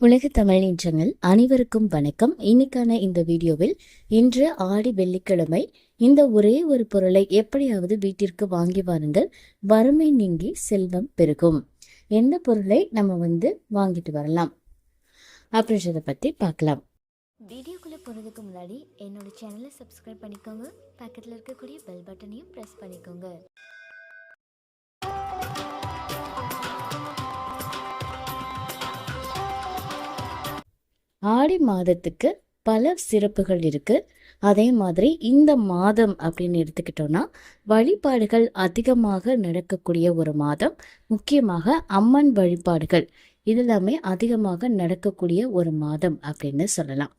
உலக தமிழ் நின்றங்கள் அனைவருக்கும் வணக்கம். இன்னைக்கான இந்த வீடியோவில் இன்று ஆடி வெள்ளிக்கிழமை இந்த ஒரே ஒரு பொருளை எப்படியாவது வீட்டிற்கு வாங்கி வாருங்கள். வறுமை நீங்கி செல்வம் பெருகும். எந்த பொருளை நம்ம வந்து வாங்கிட்டு வரலாம்? அப்படின்றத பத்தி பார்க்கலாம். வீடியோக்குள்ளே போகிறதுக்கு முன்னாடி என்னோட சேனலை சப்ஸ்கிரைப் பண்ணிக்கோங்க. பக்கத்தில் இருக்கக்கூடிய பெல் பட்டனையும் ப்ரெஸ் பண்ணிக்கோங்க. ஆடி மாதத்துக்கு பல சிறப்புகள் இருக்குது அதே மாதிரி இந்த மாதம் அப்படின்னு எடுத்துக்கிட்டோம்னா வழிபாடுகள் அதிகமாக நடக்கக்கூடிய ஒரு மாதம். முக்கியமாக அம்மன் வழிபாடுகள் இதெல்லாமே அதிகமாக நடக்கக்கூடிய ஒரு மாதம் அப்படின்னு சொல்லலாம்.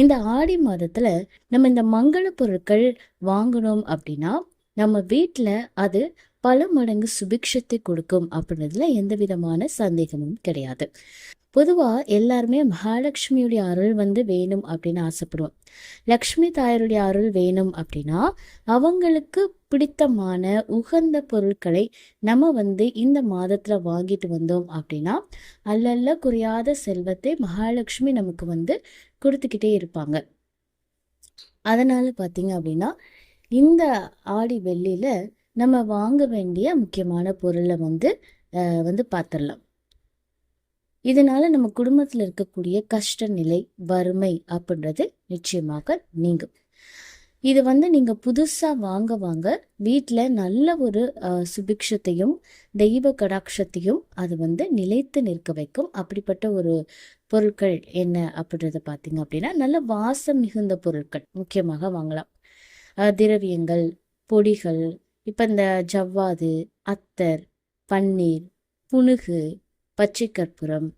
இந்த ஆடி மாதத்தில் நம்ம இந்த மங்கள பொருட்கள் வாங்கணும் அப்படின்னா நம்ம வீட்டில் அது பல மடங்கு சுபிக்ஷத்தை கொடுக்கும் அப்படின்றதுல எந்த விதமான சந்தேகமும் கிடையாது. பொதுவாக எல்லாருமே மகாலட்சுமியுடைய அருள் வந்து வேணும் அப்படின்னு ஆசைப்படுவோம். லக்ஷ்மி தாயருடைய அருள் வேணும் அப்படின்னா அவங்களுக்கு பிடித்தமான உகந்த பொருட்களை நம்ம வந்து இந்த மாதத்தில் வாங்கிட்டு வந்தோம் அப்படின்னா அல்லல்ல குறையாத செல்வத்தை மகாலட்சுமி நமக்கு வந்து கொடுத்துக்கிட்டே இருப்பாங்க. அதனால் பார்த்தீங்க அப்படின்னா இந்த ஆடி வெள்ளியில் நம்ம வாங்க வேண்டிய முக்கியமான பொருளை வந்து வந்து பார்த்துடலாம் இதனால நம்ம குடும்பத்தில் இருக்கக்கூடிய கஷ்ட நிலை வறுமை அப்படின்றது நிச்சயமாக நீங்கும். இது வந்து நீங்க புதுசா வாங்க வாங்க வீட்டில் நல்ல ஒரு சுபிக்ஷத்தையும் தெய்வ கடாட்சத்தையும் அது வந்து நிலைத்து நிற்க வைக்கும். அப்படிப்பட்ட ஒரு பொருட்கள் என்ன அப்படின்றத பார்த்தீங்க அப்படின்னா நல்ல வாசம் மிகுந்த பொருட்கள் முக்கியமாக வாங்கலாம். திரவியங்கள் பொடிகள் இப்போ இந்த ஜவ்வாது அத்தர் பன்னீர் புனுகு பச்சை கற்பூரம்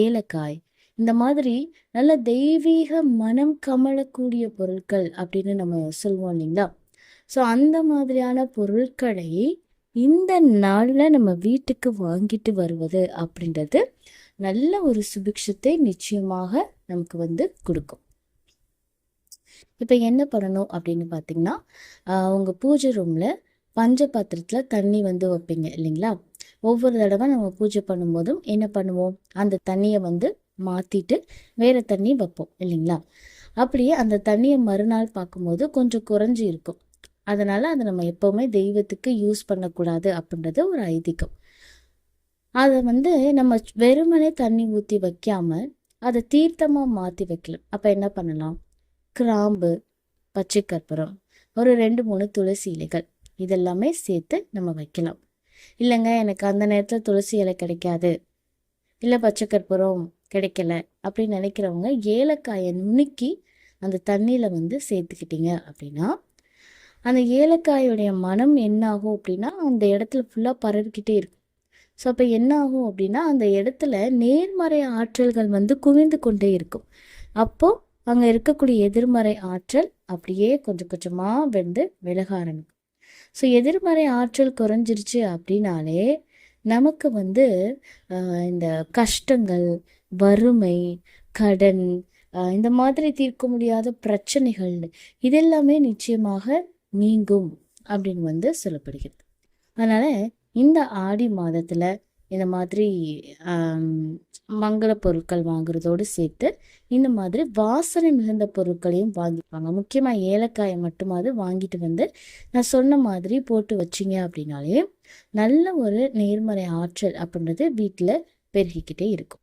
ஏலக்காய் இந்த மாதிரி நல்ல தெய்வீக மனம் கமழக்கூடிய பொருட்கள் அப்படின்னு நம்ம சொல்லுவோம் இல்லைங்களா? ஸோ அந்த மாதிரியான பொருட்களை இந்த நாளில் நம்ம வீட்டுக்கு வாங்கிட்டு வருவது அப்படின்றது நல்ல ஒரு சுபிக்ஷத்தை நிச்சயமாக நமக்கு வந்து கொடுக்கும். இப்போ என்ன பண்ணணும் அப்படின்னு பார்த்தீங்கன்னா உங்கள் பூஜை ரூமில் பஞ்ச பாத்திரத்தில் தண்ணி வந்து வைப்பீங்க இல்லைங்களா? ஒவ்வொரு தடவை நம்ம பூஜை பண்ணும்போதும் என்ன பண்ணுவோம்? அந்த தண்ணியை வந்து மாற்றிட்டு வேறு தண்ணி வைப்போம் இல்லைங்களா? அப்படியே அந்த தண்ணியை மறுநாள் பார்க்கும்போது கொஞ்சம் குறைஞ்சி இருக்கும். அதனால் அதை நம்ம எப்போவுமே தெய்வத்துக்கு யூஸ் பண்ணக்கூடாது அப்படின்றது ஒரு ஐதீகம். அதை வந்து நம்ம வெறுமனே தண்ணி ஊற்றி வைக்காம அதை தீர்த்தமாக மாற்றி வைக்கலாம். அப்போ என்ன பண்ணலாம்? கிராம்பு பச்சை கற்பூரம் ஒரு ரெண்டு மூணு துளசி இலைகள். இதெல்லாமே சேர்த்து நம்ம வைக்கலாம். இல்லைங்க எனக்கு அந்த நேரத்தில் துளசி இலை கிடைக்காது. இல்லை பச்சை கற்பூரம் கிடைக்கல அப்படின்னு நினைக்கிறவங்க ஏலக்காயை நுணுக்கி அந்த தண்ணியில் வந்து சேர்த்துக்கிட்டீங்க அப்படின்னா அந்த ஏலக்காயோடைய மனம் என்ன ஆகும் அப்படின்னா அந்த இடத்துல ஃபுல்லாக பரவிக்கிட்டே இருக்கும். ஸோ அப்போ என்ன ஆகும் அப்படின்னா அந்த இடத்துல நேர்மறை ஆற்றல்கள் வந்து குவிந்து கொண்டே இருக்கும். அப்போது அங்கே இருக்கக்கூடிய எதிர்மறை ஆற்றல் அப்படியே கொஞ்சம் கொஞ்சமாக வந்து விலக ஆரம்பிக்கும். ஸோ எதிர்மறை ஆற்றல் குறைஞ்சிருச்சு அப்படின்னாலே நமக்கு வந்து இந்த கஷ்டங்கள் வறுமை கடன் இந்த மாதிரி தீர்க்க முடியாத பிரச்சனைகள் இதெல்லாமே நிச்சயமாக நீங்கும் அப்படின்னு வந்து சொல்லப்படுகிறது. அதனால் இந்த ஆடி மாதத்தில் இந்த மாதிரி மங்கள பொருட்கள் வாங்குறதோடு சேர்த்து இந்த மாதிரி வாசனை மிகுந்த பொருட்களையும் வாங்கிப்பாங்க. முக்கியமாக ஏலக்காயை மட்டுமாவது வாங்கிட்டு வந்து நான் சொன்ன மாதிரி போட்டு வச்சிங்க அப்படின்னாலே நல்ல ஒரு நேர்மறை ஆற்றல் அப்படின்றது வீட்டில் பெருகிக்கிட்டே இருக்கும்.